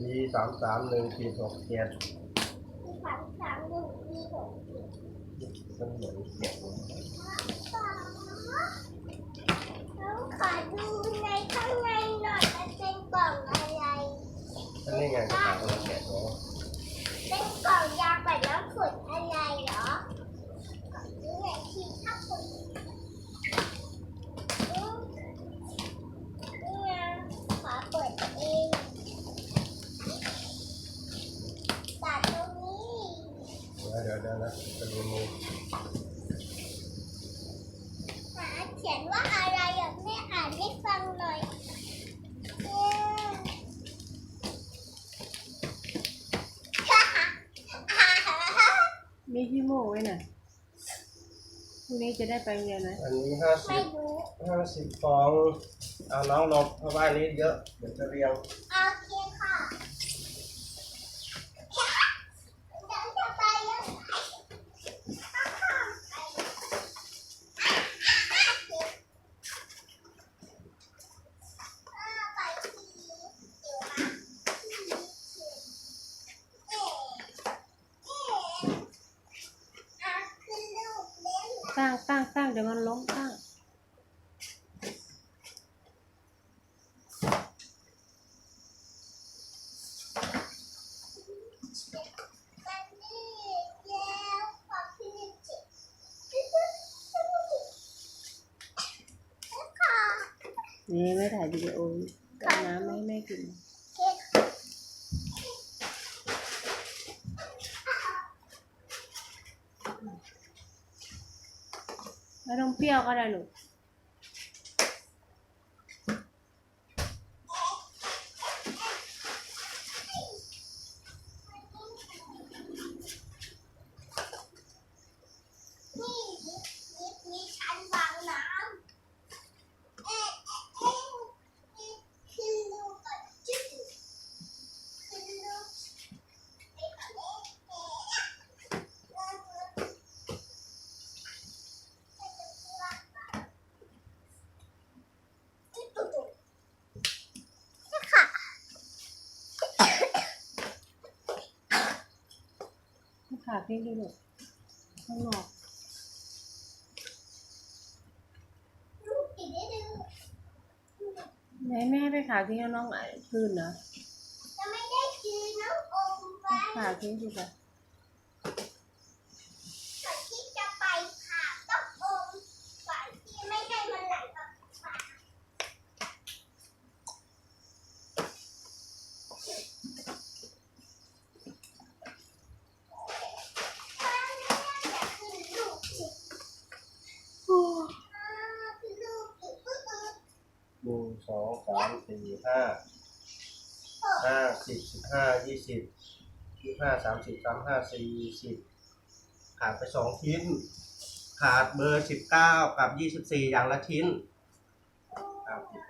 ดีสามสามหนึ่งสี่หกเจ็ดสามสามหนึ่งสี่หกมันเหมือนเขียน แล้วขอดูในข้างในหน่อยมันเป็นกล่องอะไร อันนี้ไงกระถางเราแกะเนาะ เป็นกล่องยาปัดน้ำฝนอะไรเหรอนี่ไงที่ถ้าคุณอืมนี่ไงขอเปิดเองตัดตรงนี้ เดี๋ยวเดี๋ยวนะจะดูมือหาเขียนว่าอะไรอะแม่อ่านให้ฟังหน่อยมีขี้โม่ไว้น่ะพรุ่งนี้จะได้ไปโรงเรียนไหมอันนี้ห้าสิไม่บรู้ห้าสิบฟองเอาน้องลบเพราะว่านี้เยอะเดี๋ยวจะเรียงโอเคค่ะเดี๋ยวจะไปยังไงไปทีเดี๋ยวนะเอ๊ะเอ๊ะอะขึ้นรูปเล่น ตั้งตั้งตั้ง เดี๋ยวมันล้มตั้งกันนี่แล้วขอพิมพ์จิตแล้วค่ะนี่ไม่ถ่ายวิดีโอเอาน้ำไม่ให้แม่กิน เค้ก ไม่ต้องเปรี้ยวก็ได้ลูก นี่ยิบยิบมีชั้นวางน้ำเอ๊ะเอ๊ะเอ๊ะขึ้นรูปก่อนจุ๊บขึ้นรูปเอ๊ะเอ๊ะเอ๊ะจุ๊บจุ๊บจุ๊บนี่ค่ะ ไม่ขาดพริกดิลูกข้างนอกรูปอีกนิดนึงไหนแม่ไปขายพริกให้น้องอะคืนเหรอจะไม่ได้กินน้ำอมไปขายพริกดีกว่า ก่อนที่จะไปค่ะต้องอมก่อนที่ไม่ให้มันไหลออกจากปากถ้าแม่อยากขึ้นรูปสิอ่าขึ้นรูปอีกปึ๊บปึ๊บ หนึ่งสองสามสี่ห้าห้าสิบสิบห้ายี่สิบยี่ห้าสามสิบสามห้าสี่สิบขาดไปสองชิ้น ขาดเบอร์สิบเก้ากับยี่สิบสี่อย่างละชิ้นครับผิด